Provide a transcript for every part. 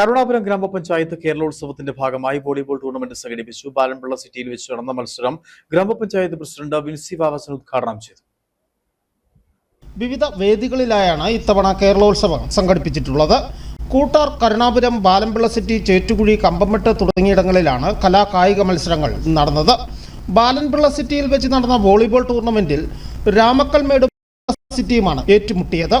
കരുണാപുരം ഗ്രാമപഞ്ചായത്ത് കേരളോത്സവത്തിന്റെ ഭാഗമായി volleyball tournament സംഘടിപ്പിച്ചു. ബാലൻപിള്ള സിറ്റിയിൽ വെച്ച് നടന്ന മത്സരം ഗ്രാമപഞ്ചായത്ത് പ്രസിഡന്റ് വിൻസി വാവസൻ ഉദ്ഘാടനം ചെയ്തു. വിവിധ വേദികളിലായാണ് ഇത്തവണ കേരളോത്സവം സംഘടിപ്പിച്ചിട്ടുള്ളത്. കൂട്ടാർ കരുണാപുരം ബാലൻപിള്ള സിറ്റി ചേറ്റുകുഴി കമ്പമെട്ട് തുടങ്ങിയിടങ്ങളിലാണ് കലാ കായിക മത്സരങ്ങൾ നടന്നത്. ബാലൻപിള്ള സിറ്റിയിൽ വെച്ച് നടന്ന വോളിബോൾ ടൂർണമെന്റിൽ രാമക്കൽമേട് സിറ്റിയുമാണ് ഏറ്റുമുട്ടിയത്.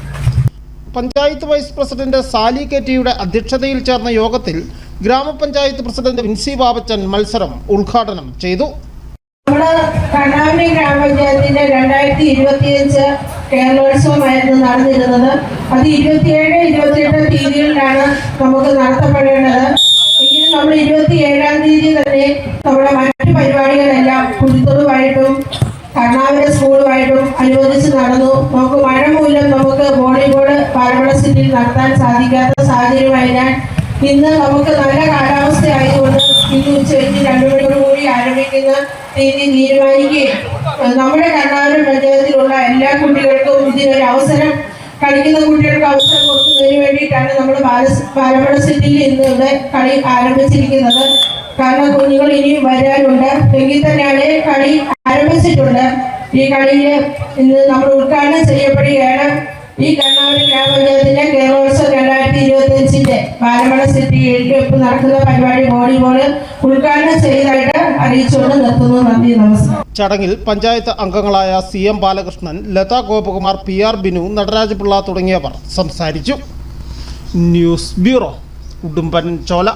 പഞ്ചായത്ത് വൈസ് പ്രസിഡന്റ് സാലി കെറ്റിയുടെ അധ്യക്ഷതയിൽ ചേർന്ന യോഗത്തിൽ ഗ്രാമപഞ്ചായത്ത് പ്രസിഡന്റ് വിൻസി ബാബച്ചൻ മത്സരം ഉദ്ഘാടനം ചെയ്തു. കണ്ണാമണി ഗ്രാമപഞ്ചായത്തിന്റെ രണ്ടായിരത്തി ഇരുപത്തിയഞ്ച് കേരളോത്സവമായിരുന്നു നടന്നിരുന്നത്. അത് ഇരുപത്തിയേഴ് ഇരുപത്തിയെട്ട് തീയതികളിലാണ് നമുക്ക് നടത്തപ്പെടേണ്ടത്. എങ്കിലും നമ്മൾ ഇരുപത്തിയേഴാം തീയതി തന്നെ നമ്മുടെ മറ്റു പരിപാടികളെല്ലാം കുരുത്തോടുമായിട്ടും കർണാടക സ്കൂളുമായിട്ടും അനുവദിച്ച് നടന്നു. നമുക്ക് മഴ മൂലം നമുക്ക് സിറ്റിയിൽ നടത്താൻ സാധിക്കാത്ത സാഹചര്യമായതിനാൽ ഇന്ന് നമുക്ക് നല്ല കാലാവസ്ഥ ആയതുകൊണ്ട് ഇന്ന് ഉച്ചയ്ക്ക് രണ്ടു കൂടി ആരംഭിക്കുന്ന തീയതി തീരുമാനിക്കുകയും നമ്മുടെ കർണാടക പഞ്ചായത്തിലുള്ള എല്ലാ കുട്ടികൾക്കും ഇതിനൊരു അവസരം കളിക്കുന്ന കുട്ടികൾക്ക് അവസരം കൊടുക്കുന്നതിന് വേണ്ടിയിട്ടാണ് നമ്മൾ പാലപ്പുഴ സിറ്റിയിൽ ഇന്ന് ഇവിടെ കളി ആരംഭിച്ചിരിക്കുന്നത്. കാരണം കുഞ്ഞുങ്ങൾ ഇനിയും വരാനുണ്ട്. എങ്കിൽ തന്നെയാണ് കളി ആരംഭിച്ചിട്ടുണ്ട്. ഈ കളിയിൽ ഇന്ന് നമ്മൾ ഉദ്ഘാടനം ചെയ്യപ്പെടുകയാണ്. ഈ കണ്ണൂർ ഗ്രാമപഞ്ചായത്തിന്റെ കേരളോത്സവം രണ്ടായിരത്തി ഇരുപത്തി അഞ്ചിന്റെ പാലമല സിറ്റി എഴുതിവെപ്പ് നടക്കുന്ന പരിപാടി വോളിബോൾ ഉദ്ഘാടനം ചെയ്തതായിട്ട് അറിയിച്ചുകൊണ്ട് നിർത്തുന്നു. നന്ദി നമസ്കാരം. ചടങ്ങിൽ പഞ്ചായത്ത് അംഗങ്ങളായ C M Balakrishnan Latha Gopakumar P R Binu Natarajapillai തുടങ്ങിയവർ സംസാരിച്ചു. News bureau Udumbanchola.